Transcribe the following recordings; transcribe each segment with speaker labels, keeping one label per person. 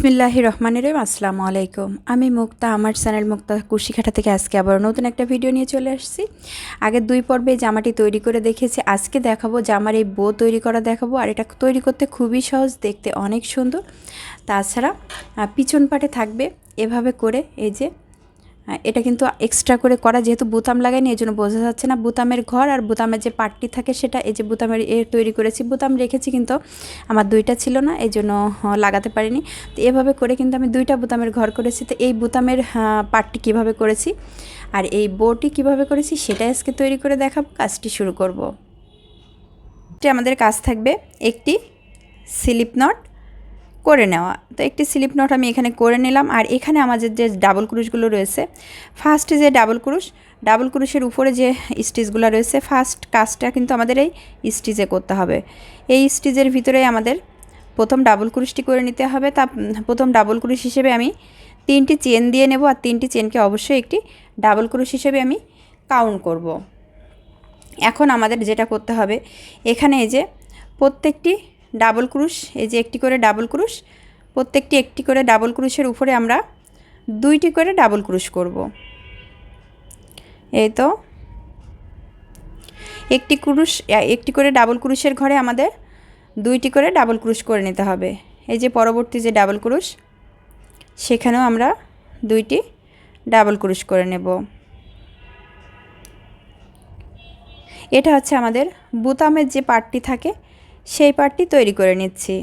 Speaker 1: বিসমিল্লাহ রহমানের রহিম আসসালামু আলাইকুম আমি মুক্তা আমার চ্যানেল মুক্তা কুশিকাটা থেকে আজকে আবার নতুন একটা ভিডিও নিয়ে চলে আসছি আগে দুই পর্বে জামাটি তৈরি করে দেখেছি আজকে দেখাবো জামার এই বো তৈরি করা দেখাবো আর এটা তৈরি করতে খুবই সহজ দেখতে অনেক সুন্দর তাছাড়া পিছন পাটে থাকবে এভাবে করে এই যে এটা কিন্তু এক্সট্রা করে করা যেহেতু বোতাম লাগাইনি এই জন্য বোঝা যাচ্ছে না বোতামের ঘর আর বোতামের যে পাটটি থাকে সেটা এই যে বোতামের এ তৈরি করেছি বোতাম রেখেছি কিন্তু আমার দুইটা ছিল না এই জন্য লাগাতে পারিনি তো এভাবে করে কিন্তু আমি দুইটা বোতামের ঘর করেছি তো এই বোতামের পাটটি কিভাবে করেছি আর এই বোটি কিভাবে করেছি সেটা আজকে তৈরি করে দেখাবো কাজটি শুরু করব আমাদের কাজ থাকবে একটি স্লিপ নট করে নেওয়া তো একটি স্লিপ নট আমি এখানে করে নিলাম আর এখানে আমাদের যে ডাবল ক্রুশগুলো রয়েছে ফার্স্ট যে ডাবল ক্রুশ ডাবল ক্রুশের উপরে যে স্টিচগুলো রয়েছে ফার্স্ট কাজটা কিন্তু আমাদের এই স্টিচে করতে হবে এই স্টিচের ভিতরেই আমাদের প্রথম ডাবল ক্রুশটি করে নিতে হবে তা প্রথম ডাবল ক্রুশ হিসেবে আমি তিনটি চেন দিয়ে নেব আর তিনটি চেনকে অবশ্যই একটি ডাবল ক্রুশ হিসেবে আমি কাউন্ট করব এখন আমাদের যেটা করতে হবে এখানে এই যে প্রত্যেকটি ডাবল ক্রুশ এই যে একটি করে ডাবল ক্রুশ প্রত্যেকটি একটি করে ডাবল ক্রুশের উপরে আমরা দুইটি করে ডাবল ক্রুশ করব এই তো একটি ক্রুশ একটি করে ডাবল ক্রুশের ঘরে আমাদের দুইটি করে ডাবল ক্রুশ করে নিতে হবে এই যে পরবর্তী যে ডাবল ক্রুশ সেখানেও আমরা দুইটি ডাবল ক্রুশ করে নেব এটা হচ্ছে আমাদের বোতামের যে পার্টটি থাকে সেই পার্টটি তৈরি করে নিচ্ছি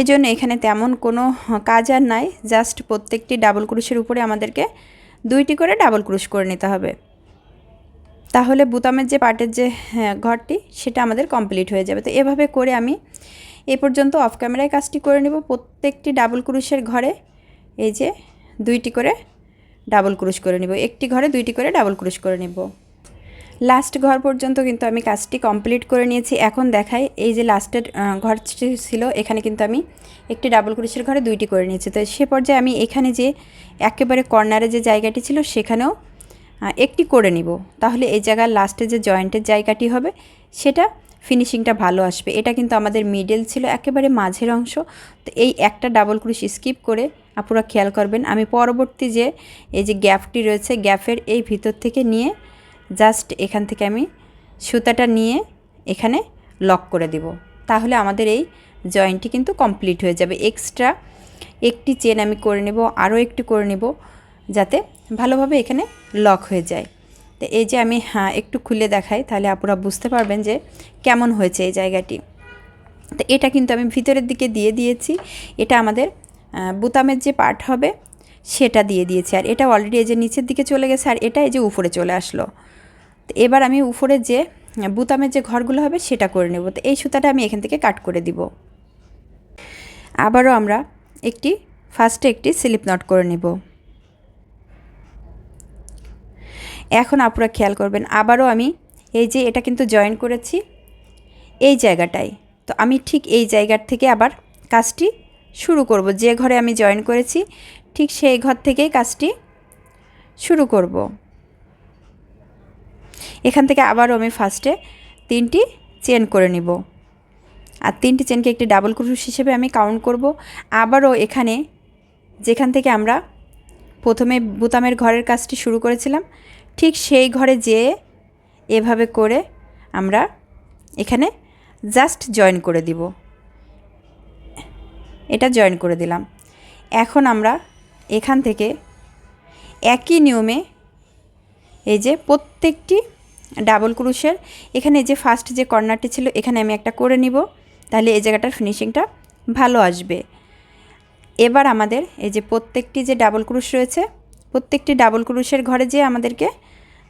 Speaker 1: এই জন্য এখানে তেমন কোনো কাজ আর নাই জাস্ট প্রত্যেকটি ডাবল ক্রুশের উপরে আমাদেরকে দুইটি করে ডাবল ক্রুশ করে নিতে হবে তাহলে বুতামের যে পার্টের যে হ্যাঁ, ঘরটি সেটা আমাদের কমপ্লিট হয়ে যাবে তো এভাবে করে আমি এ পর্যন্ত অফ ক্যামেরায় কাজটি করে নেব প্রত্যেকটি ডাবল ক্রুশের ঘরে এই যে দুইটি করে ডাবল ক্রুশ করে নেব একটি ঘরে দুইটি করে ডাবল ক্রুশ করে নেব লাস্ট ঘর পর্যন্ত কিন্তু আমি কাজটি কমপ্লিট করে নিয়েছি এখন দেখাই এই যে লাস্টের ঘরটি ছিল এখানে কিন্তু আমি একটি ডাবল ক্রোশের ঘরে দুইটি করে নিয়েছি তো সে পর্যায়ে আমি এখানে যে একেবারে কর্নারে যে জায়গাটি ছিল সেখানেও একটি করে নিব তাহলে এই জায়গার লাস্টে যে জয়েন্টের জায়গাটি হবে সেটা ফিনিশিংটা ভালো আসবে এটা কিন্তু আমাদের মিডল ছিল একেবারে মাঝের অংশ তো এই একটা ডাবল ক্রুশ স্কিপ করে আপুরা খেয়াল করবেন আমি পরবর্তী যে এই যে গ্যাপটি রয়েছে গ্যাপের এই ভিতর থেকে নিয়ে জাস্ট এখান থেকে আমি সুতাটা নিয়ে এখানে লক করে দেব তাহলে আমাদের এই জয়েন্টটি কিন্তু কমপ্লিট হয়ে যাবে এক্সট্রা একটি চেন আমি করে নেব আরও একটি করে নেব যাতে ভালোভাবে এখানে লক হয়ে যায় তো এই যে আমি হ্যাঁ একটু খুলে দেখাই তাহলে আপুরা বুঝতে পারবেন যে কেমন হয়েছে এই জায়গাটি তো এটা কিন্তু আমি ভিতরের দিকে দিয়ে দিয়েছি এটা আমাদের বুতামের যে পার্ট হবে সেটা দিয়ে দিয়েছি আর এটা অলরেডি এই যে নিচের দিকে চলে গেছে আর এটা এই যে উপরে চলে আসলো তো এবার আমি উপরে যে বুতামের যে ঘরগুলো হবে সেটা করে নেব তো এই সুতাটা আমি এখান থেকে কাট করে দিব আবারও আমরা একটি ফার্স্টে একটি স্লিপ নট করে নেব এখন আপনারা খেয়াল করবেন আবারও আমি এই যে এটা কিন্তু জয়েন করেছি এই জায়গাটায় তো আমি ঠিক এই জায়গার থেকে আবার কাজটি শুরু করব যে ঘরে আমি জয়েন করেছি ঠিক সেই ঘর থেকেই কাজটি শুরু করব এখান থেকে আবারও আমি ফার্স্টে তিনটি চেন করে নিব আর তিনটি চেনকে একটি ডাবল ক্রুশ হিসেবে আমি কাউন্ট করব আবারও এখানে যেখান থেকে আমরা প্রথমে বুতামের ঘরের কাজটি শুরু করেছিলাম ঠিক সেই ঘরে যেয়ে এভাবে করে আমরা এখানে জাস্ট জয়েন করে দিব এটা জয়েন করে দিলাম এখন আমরা এখান থেকে একই নিয়মে এই যে প্রত্যেকটি ডাবল ক্রুশের এখানে যে ফার্স্ট যে কর্নারটি ছিল এখানে আমি একটা করে নিব তাহলে এই জায়গাটার ফিনিশিংটা ভালো আসবে এবার আমাদের এই যে প্রত্যেকটি যে ডাবল ক্রুশ রয়েছে প্রত্যেকটি ডাবল ক্রুশের ঘরে যে আমাদেরকে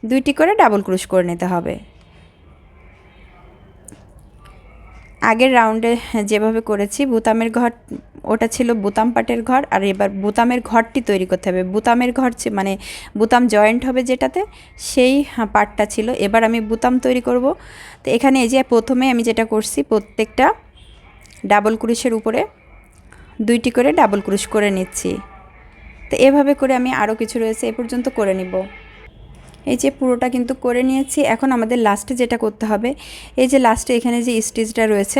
Speaker 1: দুইটি করে ডাবল ক্রুশ করে নিতে হবে আগের রাউন্ডে যেভাবে করেছি বুতামের ঘর ওটা ছিল বোতাম পাটের ঘর আর এবার বোতামের ঘরটি তৈরি করতে হবে বোতামের ঘর মানে বোতাম জয়েন্ট হবে যেটাতে সেই হ্যাঁ, পাটটা ছিল এবার আমি বোতাম তৈরি করব তো এখানে এই যে প্রথমে আমি যেটা করছি প্রত্যেকটা ডাবল ক্রুশের উপরে দুইটি করে ডাবল ক্রুশ করে নিচ্ছি তো এভাবে করে আমি আরও কিছু রয়েছে এ পর্যন্ত করে নিব এই যে পুরোটা কিন্তু করে নিয়েছি এখন আমাদের লাস্টে যেটা করতে হবে এই যে লাস্টে এখানে যে স্টিচটা রয়েছে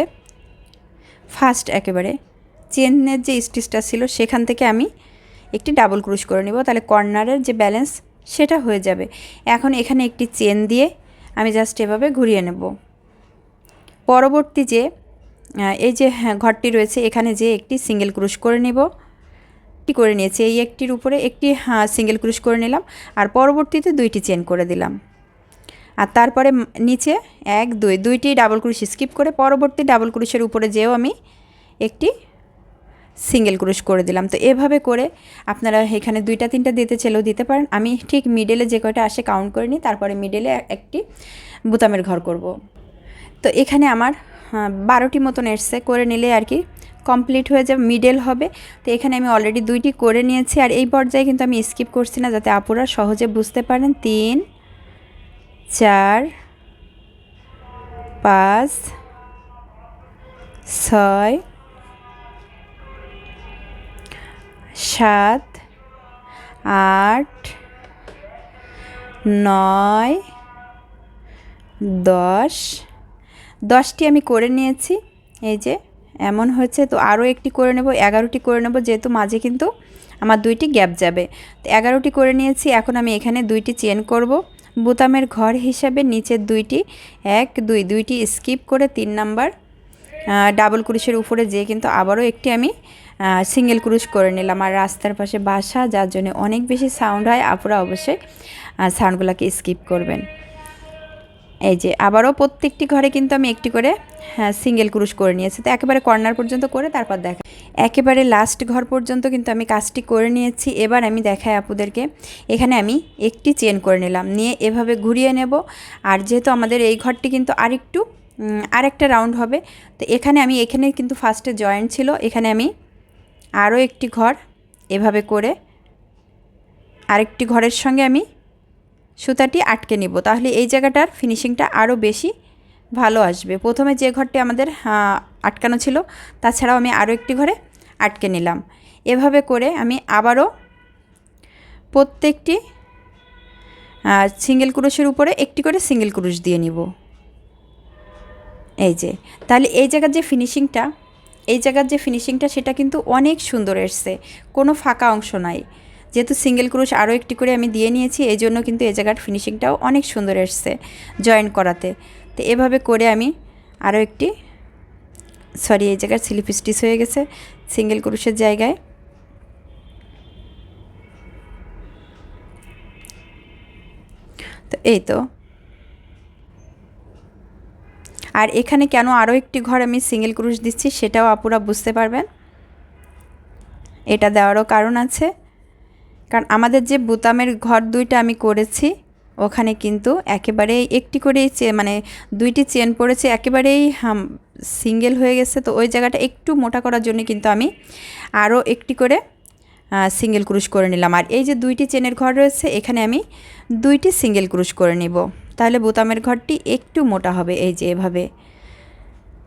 Speaker 1: ফার্স্ট একেবারে চেনের যে স্টিচটা ছিল সেখান থেকে আমি একটি ডাবল ক্রুশ করে নিব তাহলে কর্নারের যে ব্যালেন্স সেটা হয়ে যাবে এখন এখানে একটি চেন দিয়ে আমি জাস্ট এভাবে ঘুরিয়ে নেব পরবর্তী যে এই যে হ্যাঁ, ঘরটি রয়েছে এখানে যে একটি সিঙ্গেল ক্রুশ করে নেব একটি করে নিয়েছি এই একটির উপরে একটি হ্যাঁ, সিঙ্গেল ক্রুশ করে নিলাম আর পরবর্তীতে দুইটি চেন করে দিলাম আর তারপরে নিচে এক দুই দুইটি ডাবল ক্রুশ স্কিপ করে পরবর্তী ডাবল ক্রুশের উপরে যেও আমি একটি সিঙ্গেল ক্রোশ করে দিলাম তো এভাবে করে আপনারা এখানে দুইটা তিনটা দিতে চেলেও দিতে পারেন আমি ঠিক মিডেলে যে কয়টা আসে কাউন্ট করে নিই তারপরে মিডেলে একটি বোতামের ঘর করব। তো এখানে আমার বারোটি মতন এসছে করে নিলে আর কি কমপ্লিট হয়ে যাবে মিডেল হবে তো এখানে আমি অলরেডি দুইটি করে নিয়েছি আর এই পর্যায়ে কিন্তু আমি স্কিপ করছি না যাতে আপুরা সহজে বুঝতে পারেন তিন চার পাঁচ ছয় সাত আট নয় দশ দশটি আমি করে নিয়েছি এই যে এমন হচ্ছে তো আরও একটি করে নেব এগারোটি করে নেব যেহেতু মাঝে কিন্তু আমার দুইটি গ্যাপ যাবে তো এগারোটি করে নিয়েছি এখন আমি এখানে দুইটি চেন করব বোতামের ঘর হিসাবে নিচের দুইটি এক দুই দুইটি স্কিপ করে তিন নাম্বার ডাবল ক্রুশের উপরে যেয়ে কিন্তু আবারও একটি আমি সিঙ্গেল ক্রুজ করে নিলাম আর রাস্তার পাশে বাসা যার জন্য অনেক বেশি সাউন্ড হয় আপুরা অবশ্যই সাউন্ডগুলোকে স্কিপ করবেন এই যে আবারও প্রত্যেকটি ঘরে কিন্তু আমি একটি করে হ্যাঁ সিঙ্গেল ক্রুশ করে নিয়েছি তো একেবারে কর্নার পর্যন্ত করে তারপর দেখা একেবারে লাস্ট ঘর পর্যন্ত কিন্তু আমি কাজটি করে নিয়েছি এবার আমি দেখাই আপুদেরকে এখানে আমি একটি চেন করে নিলাম নিয়ে এভাবে ঘুরিয়ে নেব আর যেহেতু আমাদের এই ঘরটি কিন্তু আরেকটু আরেকটা রাউন্ড হবে তো এখানে আমি এখানে কিন্তু ফার্স্টে জয়েন্ট ছিল এখানে আমি আরও একটি ঘর এভাবে করে আরেকটি ঘরের সঙ্গে আমি সুতাটি আটকে নিব তাহলে এই জায়গাটার ফিনিশিংটা আরও বেশি ভালো আসবে প্রথমে যে ঘরটি আমাদের আটকানো ছিল তাছাড়াও আমি আরও একটি ঘরে আটকে নিলাম এভাবে করে আমি আবারও প্রত্যেকটি সিঙ্গেল ক্রুশের উপরে একটি করে সিঙ্গেল ক্রুশ দিয়ে নিব এই যে তাহলে এই জায়গার যে ফিনিশিংটা এই জায়গার যে ফিনিশিংটা সেটা কিন্তু অনেক সুন্দর এসছে কোনো ফাঁকা অংশ নাই যেহেতু সিঙ্গেল ক্রুশ আরও একটি করে আমি দিয়ে নিয়েছি এই জন্য কিন্তু এই জায়গার ফিনিশিংটাও অনেক সুন্দর এসছে জয়েন করাতে তো এভাবে করে আমি আরও একটি সরি এই জায়গার স্লিপ স্টিচ হয়ে গেছে সিঙ্গেল ক্রুশের জায়গায় তো এই তো আর এখানে কেন আরও একটি ঘর আমি সিঙ্গেল ক্রুশ দিচ্ছি সেটাও আপুরা বুঝতে পারবেন এটা দেওয়ারও কারণ আছে কারণ আমাদের যে বুতামের ঘর দুইটা আমি করেছি ওখানে কিন্তু একেবারেই একটি করেই মানে দুইটি চেন পড়েছে একেবারেই সিঙ্গেল হয়ে গেছে তো ওই জায়গাটা একটু মোটা করার জন্য কিন্তু আমি আরও একটি করে সিঙ্গেল ক্রুশ করে নিলাম আর এই যে দুইটি চেনের ঘর রয়েছে এখানে আমি দুইটি সিঙ্গেল ক্রুশ করে নিব তাহলে বোতামের ঘরটি একটু মোটা হবে এই যে এভাবে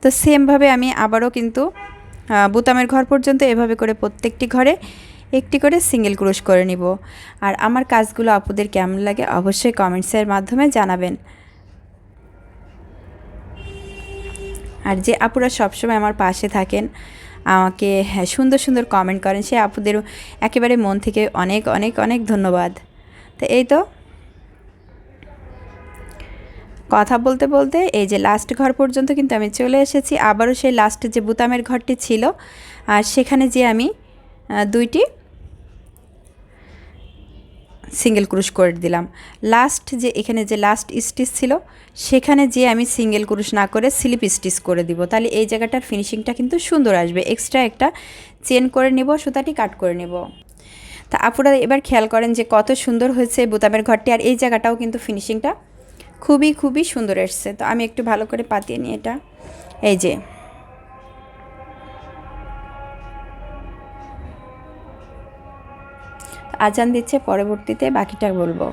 Speaker 1: তো সেমভাবে আমি আবারও কিন্তু বোতামের ঘর পর্যন্ত এভাবে করে প্রত্যেকটি ঘরে একটি করে সিঙ্গেল ক্রুশ করে নিব আর আমার কাজগুলো আপুদের কেমন লাগে অবশ্যই কমেন্টসের মাধ্যমে জানাবেন আর যে আপুরা সবসময় আমার পাশে থাকেন আমাকে হ্যাঁ, সুন্দর সুন্দর কমেন্ট করেন সে আপুদের একেবারে মন থেকে অনেক অনেক অনেক ধন্যবাদ তো এই তো কথা বলতে বলতে এই যে লাস্ট ঘর পর্যন্ত কিন্তু আমি চলে এসেছি আবারও সেই লাস্ট যে বুতামের ঘরটি ছিল আর সেখানে যে আমি দুইটি সিঙ্গেল ক্রুশ করে দিলাম লাস্ট যে এখানে যে লাস্ট স্টিচ ছিল সেখানে যে আমি সিঙ্গেল ক্রুশ না করে স্লিপ স্টিচ করে দিব তাহলে এই জায়গাটার ফিনিশিংটা কিন্তু সুন্দর আসবে এক্সট্রা একটা চেন করে নেব সুতাটি কাট করে নেব তা আপনারা এবার খেয়াল করেন যে কত সুন্দর হয়েছে বোতামের ঘরটি আর এই জায়গাটাও কিন্তু ফিনিশিংটা খুবই খুবই সুন্দর এসছে তো আমি একটু ভালো করে পাতিয়ে নিই এটা এই যে আজান দিচ্ছে পরবর্তীতে বাকিটা বলবো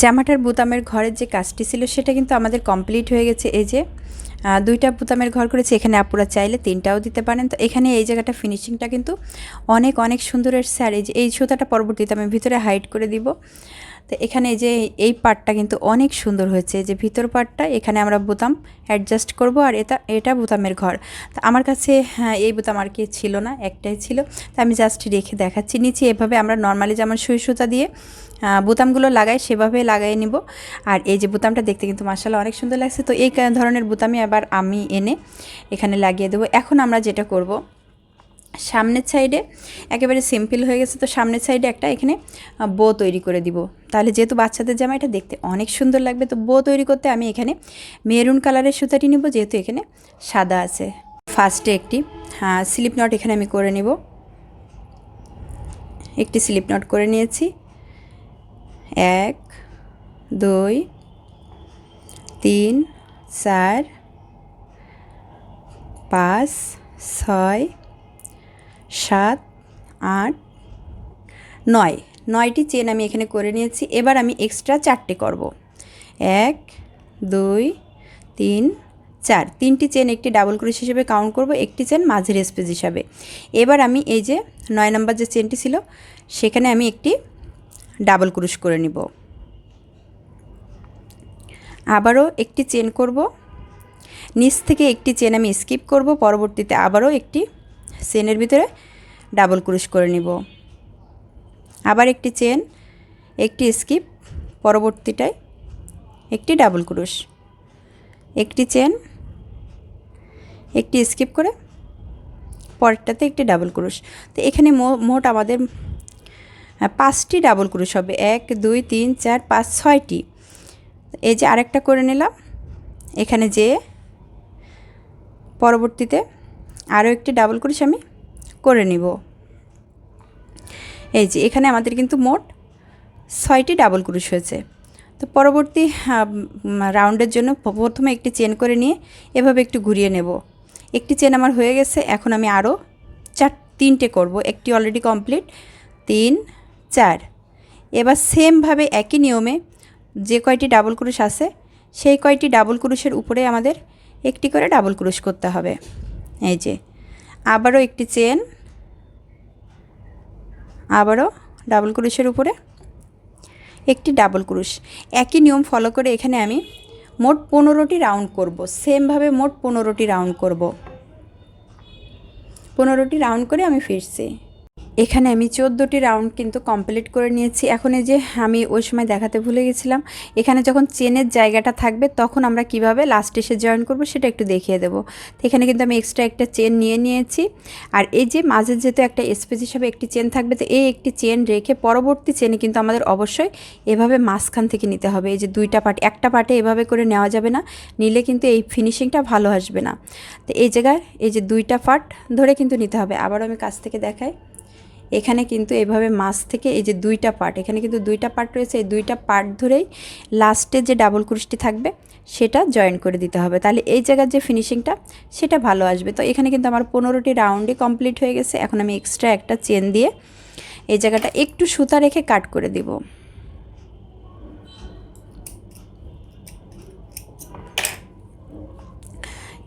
Speaker 1: জামাটার বুতামের ঘরের যে কাজটি ছিল সেটা কিন্তু আমাদের কমপ্লিট হয়ে গেছে এই যে দুইটা বুতামের ঘর করেছে এখানে আপুরা চাইলে তিনটাও দিতে পারেন তো এখানে এই জায়গাটা ফিনিশিংটা কিন্তু অনেক অনেক সুন্দর এসছে আর এই যে এই সুতাটা পরবর্তীতে আমি ভিতরে হাইড করে দিব তো এখানে যে এই পার্টটা কিন্তু অনেক সুন্দর হয়েছে যে ভিতর পার্টটা এখানে আমরা বোতাম অ্যাডজাস্ট করব আর এটা এটা বোতামের ঘর তো আমার কাছে হ্যাঁ, এই বোতাম আর কি ছিল না একটাই ছিল তো আমি জাস্ট রেখে দেখাচ্ছি নিচে এভাবে আমরা নর্মালি যেমন সুই সুতা দিয়ে বোতামগুলো লাগাই সেভাবে লাগাই নিব আর এই যে বোতামটা দেখতে কিন্তু মার্শাল অনেক সুন্দর লাগছে তো এই ধরনের বোতামই আবার আমি এনে এখানে লাগিয়ে দেবো এখন আমরা যেটা করব সামনের সাইডে একেবারে সিম্পল হয়ে গেছে তো সামনের সাইডে একটা এখানে বো তৈরি করে দিব তাহলে যেহেতু বাচ্চাদের জামা এটা দেখতে অনেক সুন্দর লাগবে তো বো তৈরি করতে আমি এখানে মেরুন কালারের সুতাটি নেব যেহেতু এখানে সাদা আছে ফার্স্টে একটি হ্যাঁ স্লিপ নট এখানে আমি করে নেব একটি স্লিপ নট করে নিয়েছি এক দুই তিন চার পাঁচ ছয় সাত আট নয় নয়টি চেন আমি এখানে করে নিয়েছি এবার আমি এক্সট্রা চারটে করব এক দুই তিন চার তিনটি চেন একটি ডাবল ক্রোশ হিসেবে কাউন্ট করব একটি চেন মাঝের স্পেস হিসাবে এবার আমি এই যে নয় নম্বর যে চেনটি ছিল সেখানে আমি একটি ডাবল ক্রোশ করে নিব আবারও একটি চেন করব নিচ থেকে একটি চেন আমি স্কিপ করব পরবর্তীতে আবারও একটি চেনের ভিতরে ডাবল ক্রুশ করে নিব আবার একটি চেন একটি স্কিপ পরবর্তীটায় একটি ডাবল ক্রুশ একটি চেন একটি স্কিপ করে পরেরটাতে একটি ডাবল ক্রুশ তো এখানে মোট আমাদের পাঁচটি ডাবল ক্রুশ হবে এক দুই তিন চার পাঁচ ছয়টি এই যে আরেকটা করে নিলাম এখানে যেয়ে পরবর্তীতে আরও একটি ডাবল ক্রোশে আমি করে নিব এই যে এখানে আমাদের কিন্তু মোট ছয়টি ডাবল ক্রুশ হয়েছে তো পরবর্তী রাউন্ডের জন্য প্রথমে একটি চেন করে নিয়ে এভাবে একটু ঘুরিয়ে নেব একটি চেন আমার হয়ে গেছে এখন আমি আরও চার তিনটে করব একটি অলরেডি কমপ্লিট তিন চার এবার সেমভাবে একই নিয়মে যে কয়টি ডাবল ক্রুশ আছে সেই কয়টি ডাবল ক্রুশের উপরে আমাদের একটি করে ডাবল ক্রুশ করতে হবে এই যে আবারও একটি চেন আবারও ডাবল ক্রুশের উপরে একটি ডাবল ক্রুশ একই নিয়ম ফলো করে এখানে আমি মোট পনেরোটি রাউন্ড করব সেমভাবে মোট পনেরোটি রাউন্ড করব পনেরোটি রাউন্ড করে আমি ফিরছি এখানে আমি চোদ্দোটি রাউন্ড কিন্তু কমপ্লিট করে নিয়েছি এখন এই যে আমি ওই সময় দেখাতে ভুলে গেছিলাম এখানে যখন চেনের জায়গাটা থাকবে তখন আমরা কিভাবে লাস্ট এসে জয়েন করব সেটা একটু দেখিয়ে দেবো তো এখানে কিন্তু আমি এক্সট্রা একটা চেন নিয়ে নিয়েছি আর এই যে মাঝের যেহেতু একটা স্পেস হিসাবে একটি চেন থাকবে তো এই একটি চেন রেখে পরবর্তী চেনে কিন্তু আমাদের অবশ্যই এভাবে মাঝখান থেকে নিতে হবে এই যে দুইটা পার্ট একটা পার্টে এভাবে করে নেওয়া যাবে না নিলে কিন্তু এই ফিনিশিংটা ভালো আসবে না তো এই জায়গায় এই যে দুইটা পার্ট ধরে কিন্তু নিতে হবে আবারও আমি কাছ থেকে দেখাই এখানে কিন্তু এভাবে মাছ থেকে এই যে দুইটা পার্ট এখানে কিন্তু দুইটা পার্ট রয়েছে এই দুইটা পার্ট ধরেই লাস্টে যে ডাবল কুরুশটি থাকবে সেটা জয়েন করে দিতে হবে তাহলে এই জায়গার যে ফিনিশিংটা সেটা ভালো আসবে তো এখানে কিন্তু আমার পনেরোটি রাউন্ডে কমপ্লিট হয়ে গেছে এখন আমি এক্সট্রা একটা চেন দিয়ে এই জায়গাটা একটু সুতা রেখে কাট করে দিব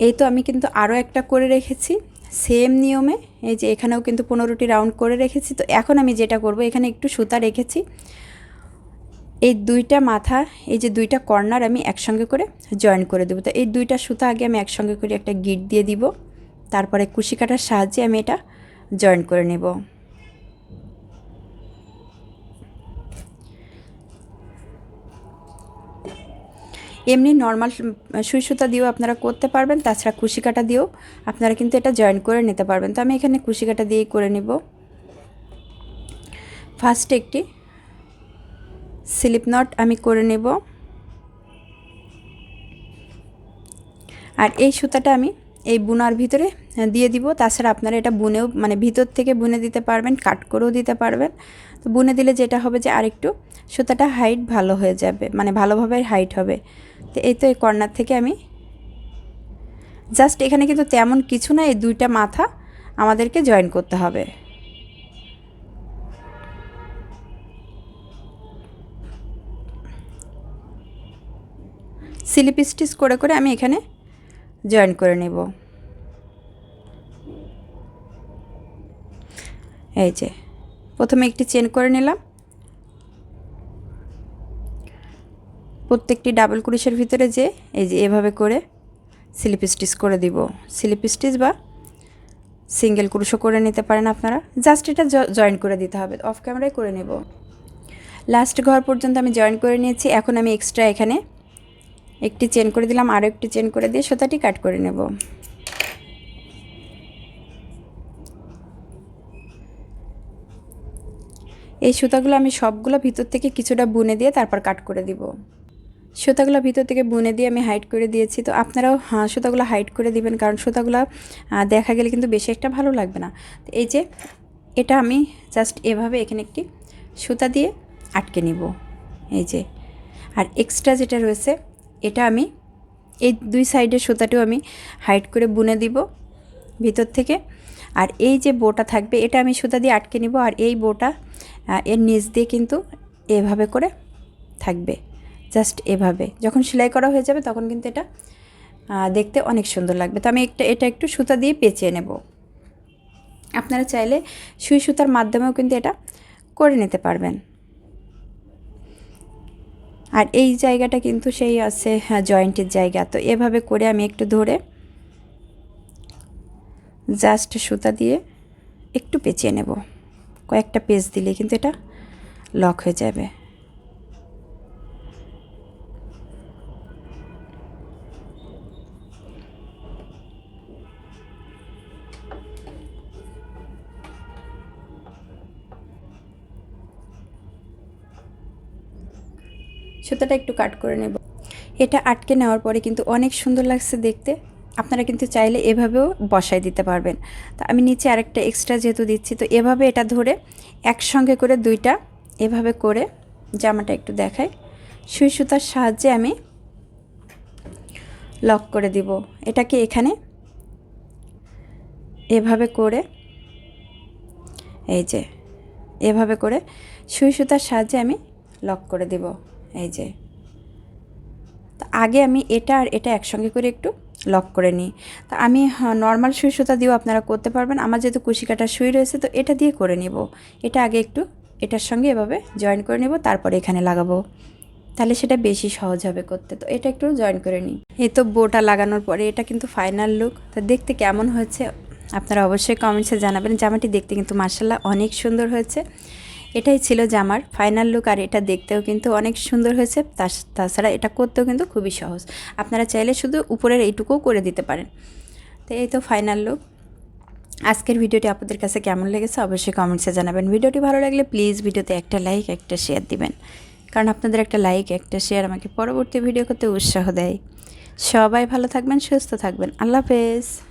Speaker 1: এই তো আমি কিন্তু আরও একটা করে রেখেছি সেম নিয়মে এই যে এখানেও কিন্তু পনেরোটি রাউন্ড করে রেখেছি তো এখন আমি যেটা করব এখানে একটু সুতা রেখেছি এই দুইটা মাথা এই যে দুইটা কর্নার আমি একসঙ্গে করে জয়েন করে দেবো তো এই দুইটা সুতা আগে আমি একসঙ্গে করে একটা গিট দিয়ে দিব তারপরে কুশি কাটার সাহায্যে আমি এটা জয়েন করে নেব এমনি নর্মাল সুই সুতা দিয়েও আপনারা করতে পারবেন তাছাড়া কুশি কাটা দিয়েও আপনারা কিন্তু এটা জয়েন করে নিতে পারবেন তো আমি এখানে কুশি কাটা দিয়েই করে নিব ফার্স্ট একটি স্লিপ নট আমি করে নেব আর এই সুতাটা আমি এই বুনার ভিতরে হ্যাঁ, দিয়ে দিব তাছাড়া আপনারা এটা বুনেও মানে ভিতর থেকে বুনে দিতে পারবেন কাট করেও দিতে পারবেন তো বুনে দিলে যেটা হবে যে আরেকটু সুতাটা হাইট ভালো হয়ে যাবে মানে ভালোভাবে হাইট হবে তো এই তো এই কর্নার থেকে আমি জাস্ট এখানে কিন্তু তেমন কিছু না এই দুইটা মাথা আমাদেরকে জয়েন করতে হবে স্লিপ স্টিচ করে করে আমি এখানে জয়েন করে নেব এই যে প্রথমে একটি চেন করে নিলাম প্রত্যেকটি ডাবল কুরিশের ভিতরে যে এই যে এভাবে করে স্লিপ স্টিচ করে দিব স্লিপ স্টিচ বা সিঙ্গেল কুরুশও করে নিতে পারেন আপনারা জাস্ট এটা জয়েন করে দিতে হবে অফ ক্যামেরায় করে নেব লাস্ট ঘর পর্যন্ত আমি জয়েন করে নিয়েছি এখন আমি এক্সট্রা এখানে একটি চেন করে দিলাম আরও একটি চেন করে দিয়ে সুতাটি কাট করে নেব এই সুতাগুলো আমি সবগুলো ভিতর থেকে কিছুটা বুনে দিয়ে তারপর কাট করে দিব সুতাগুলো ভিতর থেকে বুনে দিয়ে আমি হাইট করে দিয়েছি তো আপনারাও হ্যাঁ, সুতাগুলো হাইট করে দিবেন কারণ সুতাগুলো দেখা গেলে কিন্তু বেশি একটা ভালো লাগবে না তো এই যে এটা আমি জাস্ট এভাবে এখানে একটি সুতা দিয়ে আটকে নিব এই যে আর এক্সট্রা যেটা রয়েছে এটা আমি এই দুই সাইডের সুতাটিও আমি হাইট করে বুনে দিব ভিতর থেকে আর এই যে বোটা থাকবে এটা আমি সুতা দিয়ে আটকে নিব আর এই বোটা এর নিচ দিয়ে কিন্তু এভাবে করে থাকবে জাস্ট এভাবে যখন সেলাই করা হয়ে যাবে তখন কিন্তু এটা দেখতে অনেক সুন্দর লাগবে তো আমি একটা এটা একটু সুতা দিয়ে পেঁচিয়ে নেব আপনারা চাইলে সুই সুতার মাধ্যমেও কিন্তু এটা করে নিতে পারবেন আর এই জায়গাটা কিন্তু সেই আছে জয়েন্টের জায়গা তো এভাবে করে আমি একটু ধরে জাস্ট সুতা দিয়ে একটু পেঁচিয়ে নেব কয়েকটা পেজ দিলে কিন্তু এটা লক হয়ে যাবে সুতাটা একটু কাট করে নেব এটা আটকে নেওয়ার পরে কিন্তু অনেক সুন্দর লাগছে দেখতে আপনারা কিন্তু চাইলে এভাবেও বসায় দিতে পারবেন তো আমি নিচে আরেকটা এক্সট্রা যেহেতু দিচ্ছি তো এভাবে এটা ধরে একসঙ্গে করে দুইটা এভাবে করে জামাটা একটু দেখাই সুই সুতার সাহায্যে আমি লক করে দিব এটাকে এখানে এভাবে করে এই যে এভাবে করে সুই সুতার সাহায্যে আমি লক করে দিব এই যে আগে আমি এটা আর এটা একসঙ্গে করে একটু লক করে নিই তা আমি নর্মাল সুই সুতা দিয়েও আপনারা করতে পারবেন আমার যেহেতু কুশি কাটার সুই রয়েছে তো এটা দিয়ে করে নিব এটা আগে একটু এটার সঙ্গে এভাবে জয়েন করে নেব তারপরে এখানে লাগাবো তাহলে সেটা বেশি সহজ হবে করতে তো এটা একটু জয়েন করে নিই এই তো বোটা লাগানোর পরে এটা কিন্তু ফাইনাল লুক তা দেখতে কেমন হয়েছে আপনারা অবশ্যই কমেন্টসে জানাবেন জামাটি দেখতে কিন্তু মার্শাল্লাহ অনেক সুন্দর হয়েছে এটাই ছিল জামার ফাইনাল লুক আর এটা দেখতেও কিন্তু অনেক সুন্দর হয়েছে তাছাড়া এটা করতেও কিন্তু খুবই সহজ আপনারা চাইলে শুধু উপরের এইটুকুও করে দিতে পারেন তো এই তো ফাইনাল লুক আজকের ভিডিওটি আপনাদের কাছে কেমন লেগেছে অবশ্যই কমেন্টসে জানাবেন ভিডিওটি ভালো লাগলে প্লিজ ভিডিওতে একটা লাইক একটা শেয়ার দিবেন কারণ আপনাদের একটা লাইক একটা শেয়ার আমাকে পরবর্তী ভিডিও করতে উৎসাহ দেয় সবাই ভালো থাকবেন সুস্থ থাকবেন আল্লাহ হাফেজ